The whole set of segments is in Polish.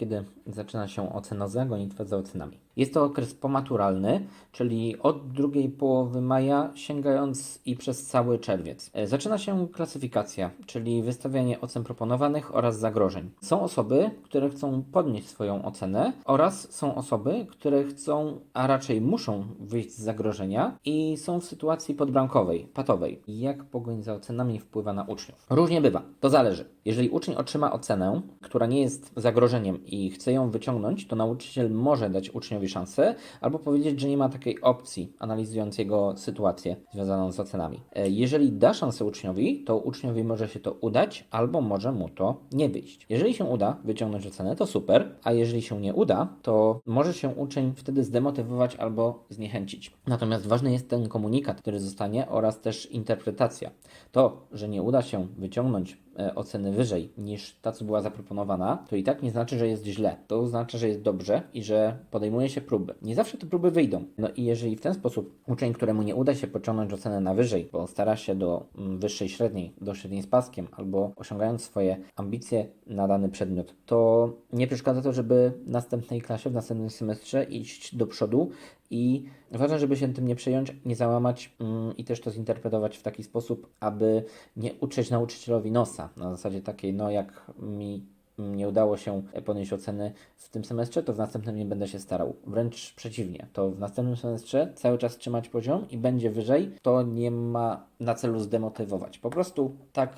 kiedy zaczyna się ocenoza, gonitwa za ocenami. Jest to okres pomaturalny, czyli od drugiej połowy maja, sięgając i przez cały czerwiec. E, Zaczyna się klasyfikacja, czyli wystawianie ocen proponowanych oraz zagrożeń. Są osoby, które chcą podnieść swoją ocenę oraz są osoby, które chcą, a raczej muszą wyjść z zagrożenia i są w sytuacji podbramkowej, patowej. Jak pogoń za ocenami wpływa na uczniów? Różnie bywa. To zależy. Jeżeli uczeń otrzyma ocenę, która nie jest zagrożeniem i chce ją wyciągnąć, to nauczyciel może dać uczniowi szansę albo powiedzieć, że nie ma takiej opcji, analizując jego sytuację związaną z ocenami. E, Jeżeli da szansę uczniowi, to uczniowi może się to udać albo może mu to nie wyjść. Jeżeli się uda wyciągnąć ocenę, to super, a jeżeli się nie uda, to może się uczeń wtedy zdemotywować albo zniechęcić. Natomiast ważny jest ten komunikat, który zostanie oraz też interpretacja. To, że nie uda się wyciągnąć oceny wyżej niż ta, co była zaproponowana, to i tak nie znaczy, że jest źle. To oznacza, że jest dobrze i że podejmuje się próby. Nie zawsze te próby wyjdą. No i jeżeli w ten sposób uczeń, któremu nie uda się pociągnąć ocenę na wyżej, bo stara się do mm, wyższej średniej, do średniej z paskiem, albo osiągając swoje ambicje na dany przedmiot, to nie przeszkadza to, żeby w następnej klasie, w następnym semestrze iść do przodu i ważne, żeby się tym nie przejąć, nie załamać mm, i też to zinterpretować w taki sposób, aby nie utrzeć nauczycielowi nosa. Na zasadzie takiej, no jak mi nie udało się podnieść oceny w tym semestrze, to w następnym nie będę się starał. Wręcz przeciwnie, to w następnym semestrze cały czas trzymać poziom i będzie wyżej, to nie ma na celu zdemotywować. Po prostu tak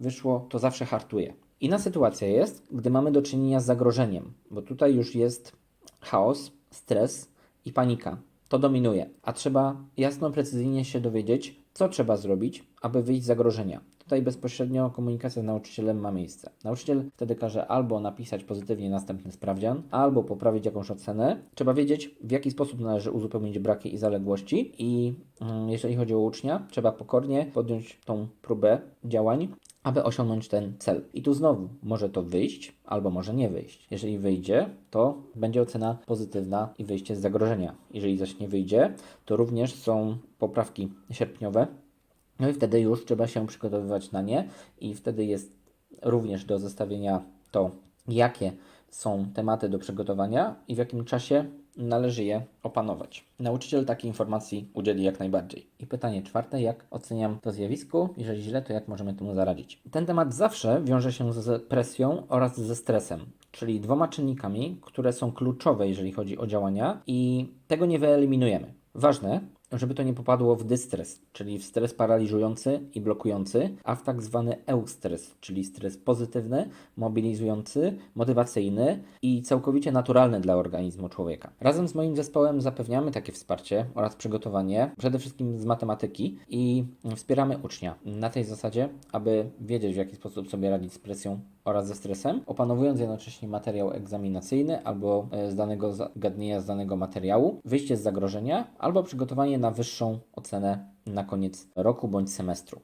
wyszło, to zawsze hartuje. Inna sytuacja jest, gdy mamy do czynienia z zagrożeniem, bo tutaj już jest chaos, stres i panika. To dominuje, a trzeba jasno, precyzyjnie się dowiedzieć, co trzeba zrobić, aby wyjść z zagrożenia. Tutaj bezpośrednio komunikacja z nauczycielem ma miejsce. Nauczyciel wtedy każe albo napisać pozytywnie następny sprawdzian, albo poprawić jakąś ocenę. Trzeba wiedzieć, w jaki sposób należy uzupełnić braki i zaległości, i mm, jeżeli chodzi o ucznia, trzeba pokornie podjąć tą próbę działań, aby osiągnąć ten cel. I tu znowu może to wyjść, albo może nie wyjść. Jeżeli wyjdzie, to będzie ocena pozytywna i wyjście z zagrożenia. Jeżeli zaś nie wyjdzie, to również są poprawki sierpniowe. No i wtedy już trzeba się przygotowywać na nie, i wtedy jest również do zestawienia to, jakie są tematy do przygotowania i w jakim czasie należy je opanować. Nauczyciel takiej informacji udzieli jak najbardziej. I pytanie czwarte, jak oceniam to zjawisko? Jeżeli źle, to jak możemy temu zaradzić? Ten temat zawsze wiąże się z presją oraz ze stresem, czyli dwoma czynnikami, które są kluczowe, jeżeli chodzi o działania i tego nie wyeliminujemy. Ważne, żeby to nie popadło w dystres, czyli w stres paraliżujący i blokujący, a w tak zwany eustres, czyli stres pozytywny, mobilizujący, motywacyjny i całkowicie naturalny dla organizmu człowieka. Razem z moim zespołem zapewniamy takie wsparcie oraz przygotowanie, przede wszystkim z matematyki i wspieramy ucznia na tej zasadzie, aby wiedzieć w jaki sposób sobie radzić z presją oraz ze stresem, opanowując jednocześnie materiał egzaminacyjny albo e, z danego zagadnienia, z danego materiału, wyjście z zagrożenia albo przygotowanie na wyższą ocenę na koniec roku bądź semestru.